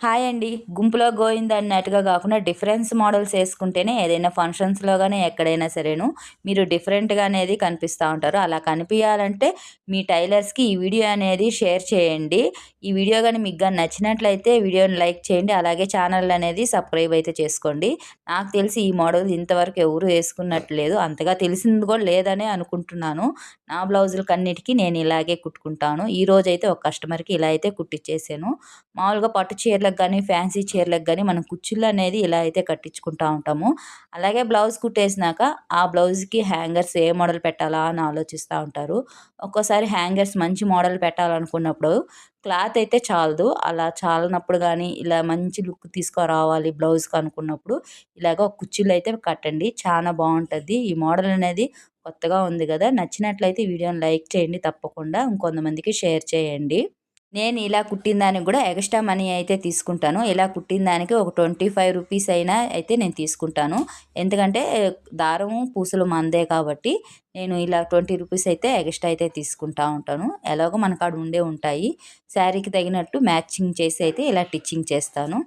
Hi అండి. గుంపులో గోయింది అన్నట్టుగా కాకుండా డిఫరెన్స్ మోడల్స్ వేసుకుంటేనే ఏదైనా ఫంక్షన్స్లో కానీ ఎక్కడైనా సరేను మీరు డిఫరెంట్గా అనేది కనిపిస్తూ ఉంటారు. అలా కనిపించాలంటే మీ టైలర్స్కి ఈ వీడియో అనేది షేర్ చేయండి. ఈ వీడియో కానీ మీకు కానీ నచ్చినట్లయితే వీడియోని లైక్ చేయండి. అలాగే ఛానల్ అనేది సబ్స్క్రైబ్ అయితే చేసుకోండి. నాకు తెలిసి ఈ మోడల్ ఇంతవరకు ఎవరు వేసుకున్నట్లేదు. అంతగా తెలిసింది కూడా లేదనే అనుకుంటున్నాను. నా బ్లౌజులకి అన్నిటికీ నేను ఇలాగే కుట్టుకుంటాను. ఈ రోజైతే ఒక కస్టమర్కి ఇలా అయితే కుట్టించేసాను మామూలుగా పట్టు చీరలు చీరలకు కానీ ఫ్యాన్సీ చీరలకు కానీ మనం కుచ్చుళ్ళు అనేది ఇలా అయితే కట్టించుకుంటూ ఉంటాము. అలాగే బ్లౌజ్ కుట్టేసినాక ఆ బ్లౌజ్కి హ్యాంగర్స్ ఏ మోడల్ పెట్టాలా అని ఆలోచిస్తూ ఉంటారు. ఒక్కోసారి హ్యాంగర్స్ మంచి మోడల్ పెట్టాలనుకున్నప్పుడు క్లాత్ అయితే చాలదు. అలా చాలనప్పుడు కానీ ఇలా మంచి లుక్ తీసుకురావాలి బ్లౌజ్కి అనుకున్నప్పుడు ఇలాగ ఒక కుర్చీలు అయితే కట్టండి. చాలా బాగుంటుంది. ఈ మోడల్ అనేది కొత్తగా ఉంది కదా. నచ్చినట్లయితే వీడియోని లైక్ చేయండి. తప్పకుండా ఇంకొంతమందికి షేర్ చేయండి. నేను ఇలా కుట్టిన దానికి కూడా ఎక్స్ట్రా మనీ అయితే తీసుకుంటాను. ఇలా కుట్టిన దానికి ఒక ట్వంటీ ఫైవ్ రూపీస్ అయినా అయితే నేను తీసుకుంటాను. ఎందుకంటే దారము పూసలు మందే కాబట్టి నేను ఇలా ట్వంటీ రూపీస్ అయితే ఎక్స్ట్రా అయితే తీసుకుంటా ఉంటాను. ఎలాగో మనకు ఆడ ఉండే ఉంటాయి. శారీకి తగినట్టు మ్యాచింగ్ చేసి అయితే ఇలా టిచ్చింగ్ చేస్తాను.